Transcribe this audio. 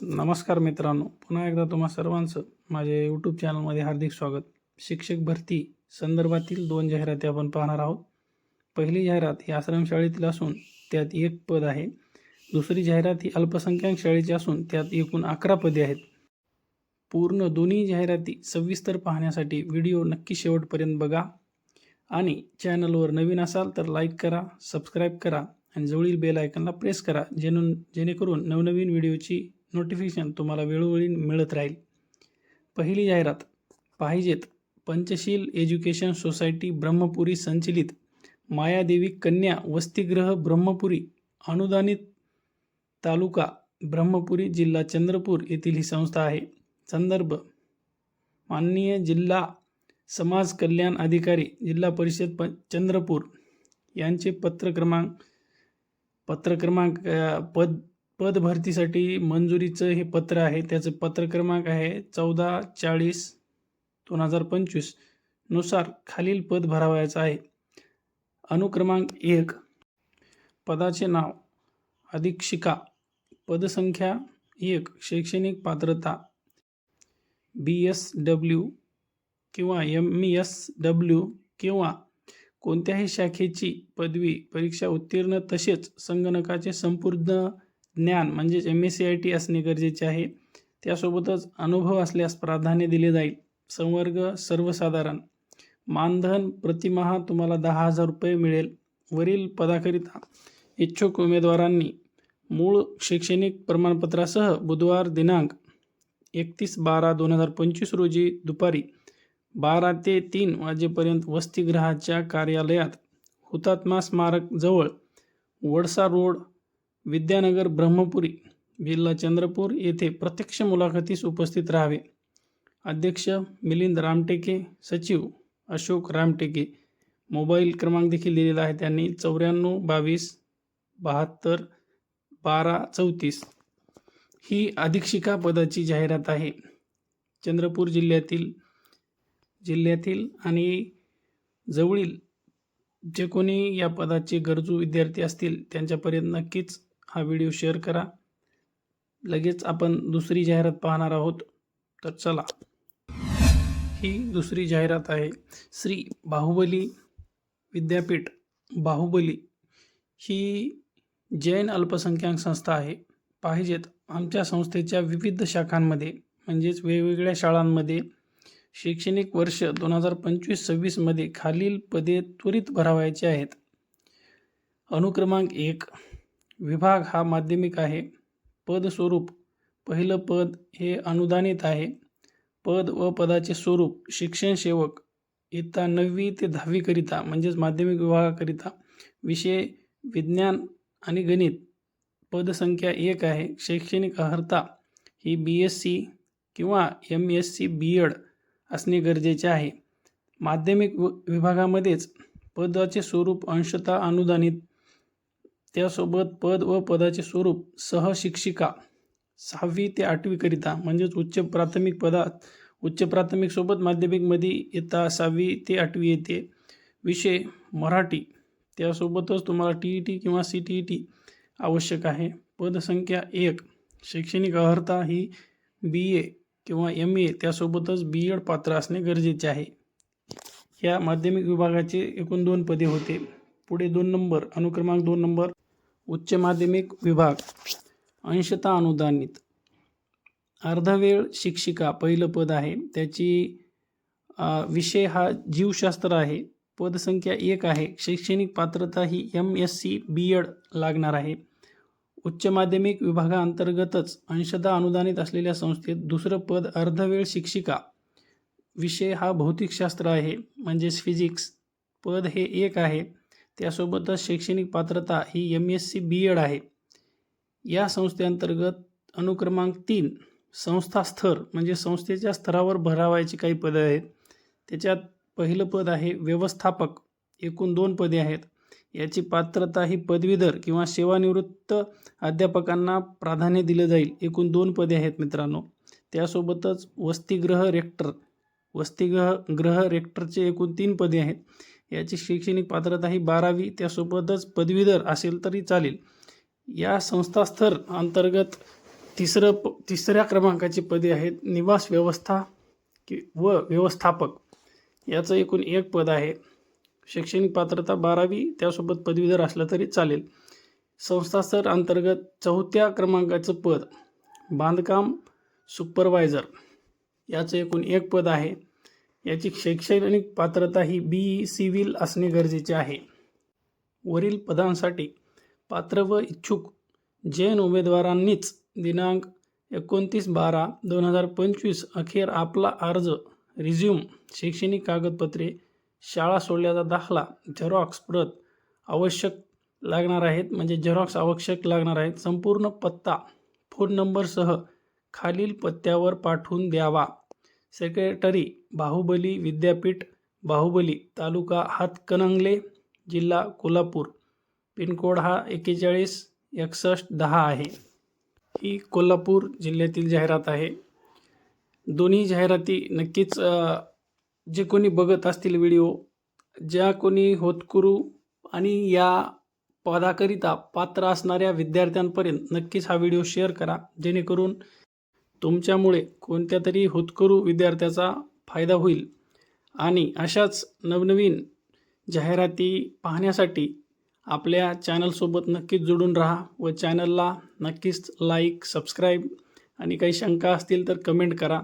नमस्कार मित्रांनो. पुन्हा एकदा तुम्हा सर्वांचं माझ्या यूट्यूब चॅनलमध्ये हार्दिक स्वागत. शिक्षक भरती संदर्भातील दोन जाहिराती आपण पाहणार आहोत. पहिली जाहिरात ही आश्रमशाळेतील असून त्यात एक पद आहे. दुसरी जाहिरात ही अल्पसंख्याक शाळेची असून त्यात एकूण अकरा पदे आहेत. पूर्ण दोन्ही जाहिराती सविस्तर पाहण्यासाठी व्हिडिओ नक्की शेवटपर्यंत बघा. आणि चॅनलवर नवीन असाल तर लाईक करा सबस्क्राईब करा आणि जवळील बेल आयकनला प्रेस करा. जेणून जेणेकरून नवनवीन व्हिडिओची नोटिफिकेशन तुम्हाला वेळोवेळी मिळत राहील. पहिली जाहिरात पाहिजेत पंचशील एज्युकेशन सोसायटी ब्रह्मपुरी संचलित मायादेवी कन्या वसतिगृह ब्रह्मपुरी अनुदानित तालुका ब्रह्मपुरी जिल्हा चंद्रपूर येथील ही संस्था आहे. संदर्भ माननीय जिल्हा समाज कल्याण अधिकारी जिल्हा परिषद प चंद्रपूर यांचे पत्र क्रमांक पत्र क्रमांक पद पद भरतीसाठी मंजुरीचं हे पत्र आहे. त्याचं पत्र क्रमांक आहे चौदा चाळीस दोन हजार पंचवीसनुसार खालील पद भरावयाचं आहे. अनुक्रमांक एक पदाचे नाव अधीक्षिका पदसंख्या एक शैक्षणिक पात्रता बी एस डब्ल्यू किंवा एम एस डब्ल्यू किंवा कोणत्याही शाखेची पदवी परीक्षा उत्तीर्ण तसेच संगणकाचे संपूर्ण ज्ञान म्हणजेच M S C I T असणे गरजेचे आहे. त्यासोबतच अनुभव असल्यास प्राधान्य दिले जाईल. संवर्ग सर्वसाधारण. मानधन प्रतिमहा तुम्हाला दहा हजार रुपये मिळेल. वरील पदाकरिता इच्छुक उमेदवारांनी मूळ शैक्षणिक प्रमाणपत्रासह बुधवार दिनांक एकतीस बारा दोन हजार पंचवीस रोजी दुपारी बारा ते तीन वाजेपर्यंत वसतिगृहाच्या कार्यालयात हुतात्मा स्मारक जवळ वडसा रोड विद्यानगर ब्रह्मपुरी जिल्हा चंद्रपूर येथे प्रत्यक्ष मुलाखतीस उपस्थित राहावे. अध्यक्ष मिलिंद रामटेके सचिव अशोक रामटेके. मोबाईल क्रमांक देखील दिलेला आहे त्यांनी चौऱ्याण्णव बावीस बहात्तर बारा चौतीस. ही अधीक्षिका पदाची जाहिरात आहे. चंद्रपूर जिल्ह्यातील जिल्ह्यातील आणि जवळील जे कोणी या पदाचे गरजू विद्यार्थी असतील त्यांच्यापर्यंत नक्कीच हा व्हिडिओ शेअर करा. लगेच आपण दुसरी जाहिरात पाहणार आहोत. तर चला. ही दुसरी जाहिरात आहे श्री बाहुबली विद्यापीठ बाहुबली. ही जैन अल्पसंख्याक संस्था आहे. पाहिजेत आमच्या संस्थेच्या विविध शाखांमध्ये म्हणजेच वेगवेगळ्या शाळांमध्ये शैक्षणिक वर्ष दोन हजार पंचवीस सव्वीसमध्ये खालील पदे त्वरित भरावायची आहेत. अनुक्रमांक एक विभाग हा माध्यमिक आहे. पद स्वरूप पहिलं पद हे अनुदानित आहे. पद व पदाचे स्वरूप शिक्षण सेवक इयत्ता नववी ते दहावीकरिता म्हणजेच माध्यमिक विभागाकरिता विषय विज्ञान आणि गणित. पदसंख्या एक आहे. शैक्षणिक अर्हता ही बी एस सी किंवा M S C B Ed असणे गरजेचे आहे. माध्यमिक व विभागामध्येच पदाचे स्वरूप अंशतः अनुदानित त्यासोबत पद व पदाचे स्वरूप सहशिक्षिका सहावी ते आठवीकरिता म्हणजेच उच्च प्राथमिक पदात उच्च प्राथमिकसोबत माध्यमिकमध्ये येता सहावी ते आठवी येते. विषय मराठी. त्यासोबतच तुम्हाला टी ई टी किंवा सी टी ई टी आवश्यक आहे. पदसंख्या एक शैक्षणिक अर्हता ही बी ए किंवा एम ए त्यासोबतच बी एड पात्र असणे गरजेचे आहे. या माध्यमिक विभागाचे एकूण दोन पदे होते. पुढे दोन नंबर अनुक्रमांक दोन नंबर उच्च माध्यमिक विभाग अंशता अनुदानित. अर्धवेळ शिक्षिका पहिलं पद आहे. त्याची विषय हा जीवशास्त्र आहे. पदसंख्या एक आहे. शैक्षणिक पात्रता ही M S C B Ed लागणार आहे. उच्च माध्यमिक विभागाअंतर्गतच अंशदा अनुदानित असलेल्या संस्थेत दुसरं पद अर्धवेळ शिक्षिका. विषय हा भौतिकशास्त्र आहे. म्हणजेच फिजिक्स. पद हे एक आहे. त्यासोबतच शैक्षणिक पात्रता ही M S C B Ed आहे. या संस्थेअंतर्गत अनुक्रमांक तीन संस्था स्तर म्हणजे संस्थेच्या स्तरावर भरावायची काही पदं आहेत. त्याच्यात पहिलं पद आहे व्यवस्थापक एकूण दोन पदे आहेत. याची पात्रता ही पदवीधर किंवा सेवानिवृत्त अध्यापकांना प्राधान्य दिलं जाईल. एकूण दोन पदे आहेत मित्रांनो. त्यासोबतच वसतिगृह रेक्टर वसतिगृह ग्रह रेक्टरचे एकूण तीन पदे आहेत. याची शैक्षणिक पात्रता ही बारावी त्यासोबतच पदवीधर असेल तरी चालेल. या संस्थास्तर अंतर्गत तिसरं प तिसऱ्या क्रमांकाची पदे आहेत निवास व्यवस्था कि व व्यवस्थापक. याचं एकूण एक पद आहे. शैक्षणिक पात्रता बारावी त्यासोबत पदवीधर असलं तरी चालेल. संस्थास्तर अंतर्गत चौथ्या क्रमांकाचं पद बांधकाम सुपरवायझर. याचं एकूण एक पद आहे. याची शैक्षणिक पात्रता ही बी ई सिव्हिल असणे गरजेचे आहे. वरील पदांसाठी पात्र व इच्छुक जैन उमेदवारांनीच दिनांक एकोणतीस बारा दोन हजार पंचवीस अखेर आपला अर्ज रिझ्यूम शैक्षणिक कागदपत्रे शाळा सोडल्याचा दाखला झेरॉक्स प्रत आवश्यक लागणार आहेत म्हणजे झेरॉक्स आवश्यक लागणार आहेत संपूर्ण पत्ता फोन नंबरसह खालील पत्त्यावर पाठवून द्यावा. सेक्रेटरी बाहुबली विद्यापीठ बाहुबली तालुका हातकणंगले जिल्हा कोल्हापूर. पिनकोड हा एक्केचाळीस एकसष्ट दहा आहे. ही कोल्हापूर जिल्ह्यातील जाहिरात आहे. दोन्ही जाहिराती नक्कीच जे कोणी बघत असतील व्हिडिओ ज्या कोणी होतकुरू आणि या पदाकरिता पात्र असणाऱ्या विद्यार्थ्यांपर्यंत नक्कीच हा व्हिडिओ शेअर करा. जेणेकरून तुमच्यामुळे कोणत्या तरी होतकरू विद्यार्थ्याचा फायदा होईल. आणि अशाच नवनवीन जाहिराती पाहण्यासाठी आपल्या चॅनलसोबत नक्कीच जोडून राहा व चॅनलला नक्कीच लाईक सबस्क्राईब आणि काही शंका असतील तर कमेंट करा.